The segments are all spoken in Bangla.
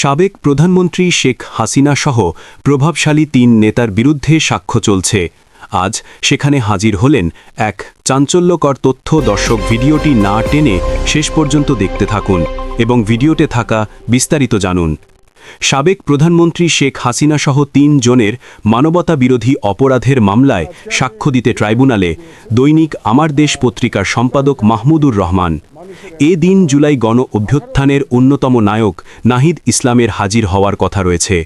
সাবেক প্রধানমন্ত্রী শেখ হাসিনা সহ প্রভাবশালী তিন নেতার বিরুদ্ধে সাক্ষ্য চলছে। আজ সেখানে হাজির হলেন এক চাঞ্চল্যকর তথ্য দর্শক ভিডিওটি না টেনে শেষ পর্যন্ত দেখতে থাকুন এবং ভিডিওতে থাকা বিস্তারিত জানুন। সাবেক প্রধানমন্ত্রী শেখ হাসিনা সহ তিন জনের মানবতা বিরোধী অপরাধের মামলায় সাক্ষ্য দিতে ট্রাইব্যুনালে দৈনিক আমার দেশ পত্রিকার সম্পাদক মাহমুদুর রহমান। এ দিন জুলাই গণ অভ্যুত্থানের অন্যতম নায়ক নাহিদ ইসলামের হাজির হওয়ার কথা রয়েছে।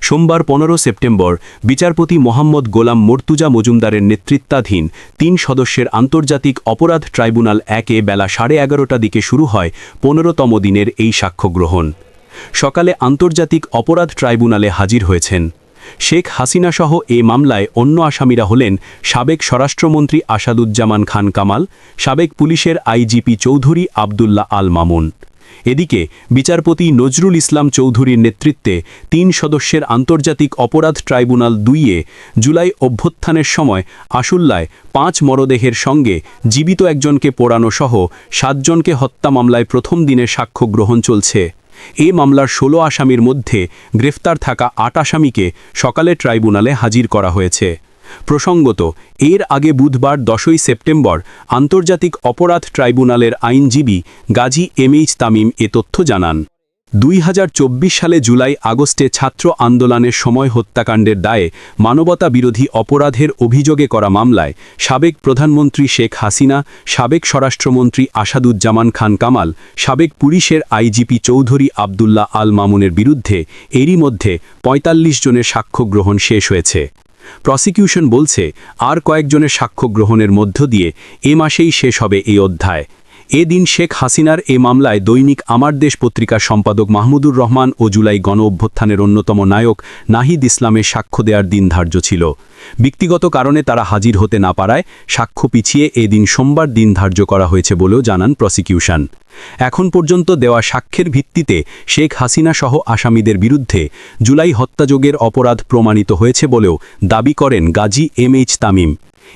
সোমবার পনেরো সেপ্টেম্বর বিচারপতি মোহাম্মদ গোলাম মর্তুজা মজুমদারের নেতৃত্বাধীন তিন সদস্যের আন্তর্জাতিক অপরাধ ট্রাইব্যুনাল একে বেলা সাড়ে এগারোটা দিকে শুরু হয় পনেরোতম দিনের এই সাক্ষ্য গ্রহণ। সকালে আন্তর্জাতিক অপরাধ ট্রাইব্যুনালে হাজির হয়েছেন। শেখ হাসিনা সহ এ মামলায় অন্য আসামিরা হলেন সাবেক স্বরাষ্ট্রমন্ত্রী আসাদুজ্জামান খান কামাল, সাবেক পুলিশের আইজিপি চৌধুরী আবদুল্লাহ আল মামুন। এদিকে বিচারপতি নজরুল ইসলাম চৌধুরীর নেতৃত্বে তিন সদস্যের আন্তর্জাতিক অপরাধ ট্রাইব্যুনাল দুইয়ে জুলাই অভ্যুত্থানের সময় আশুল্লায় পাঁচ মরদেহের সঙ্গে জীবিত একজনকে পোড়ানো সহ সাতজনকে হত্যা মামলায় প্রথম দিনে সাক্ষ্য গ্রহণ চলছে। এ মামলার ষোলো আসামির মধ্যে গ্রেফতার থাকা আট আসামিকে সকালে ট্রাইব্যুনালে হাজির করা হয়েছে। প্রসঙ্গত, এর আগে বুধবার দশই সেপ্টেম্বর আন্তর্জাতিক অপরাধ ট্রাইব্যুনালের আইনজীবী গাজী এম এইচ তামিম এ তথ্য জানান। দুই হাজার চব্বিশ সালে জুলাই আগস্টে ছাত্র আন্দোলনের সময় হত্যাকাণ্ডের দায়ে মানবতা বিরোধী অপরাধের অভিযোগে করা মামলায় সাবেক প্রধানমন্ত্রী শেখ হাসিনা, সাবেক স্বরাষ্ট্রমন্ত্রী আসাদুজ্জামান খান কামাল, সাবেক পুলিশের আইজিপি চৌধুরী আবদুল্লাহ আল মামুনের বিরুদ্ধে এরই মধ্যে ৪৫ জনের সাক্ষ্য গ্রহণ শেষ হয়েছে। প্রসিকিউশন বলছে, আর কয়েকজনের সাক্ষ্য গ্রহণের মধ্য দিয়ে এ মাসেই শেষ হবে এই অধ্যায়। এদিন শেখ হাসিনার এ মামলায় দৈনিক আমার দেশ পত্রিকার সম্পাদক মাহমুদুর রহমান ও জুলাই গণ অভ্যুত্থানের অন্যতম নায়ক নাহিদ ইসলামের সাক্ষ্য দেওয়ার দিন ধার্য ছিল। ব্যক্তিগত কারণে তারা হাজির হতে না পারায় সাক্ষ্য পিছিয়ে এদিন সোমবার দিন ধার্য করা হয়েছে বলেও জানান প্রসিকিউশন। এখন পর্যন্ত দেওয়া সাক্ষ্যের ভিত্তিতে শেখ হাসিনা সহ আসামিদের বিরুদ্ধে জুলাই হত্যাযোগের অপরাধ প্রমাণিত হয়েছে বলেও দাবি করেন গাজী এম এইচ তামিম।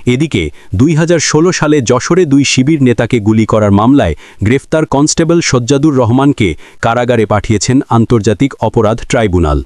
এদিকে দুই হাজার ষোলো সালে যশোরে দুই শিবির নেতাকে গুলি করার মামলায় গ্রেফতার কনস্টেবল সজ্জাদুর রহমানকে কারাগারে পাঠিয়েছেন আন্তর্জাতিক অপরাধ ট্রাইব্যুনাল।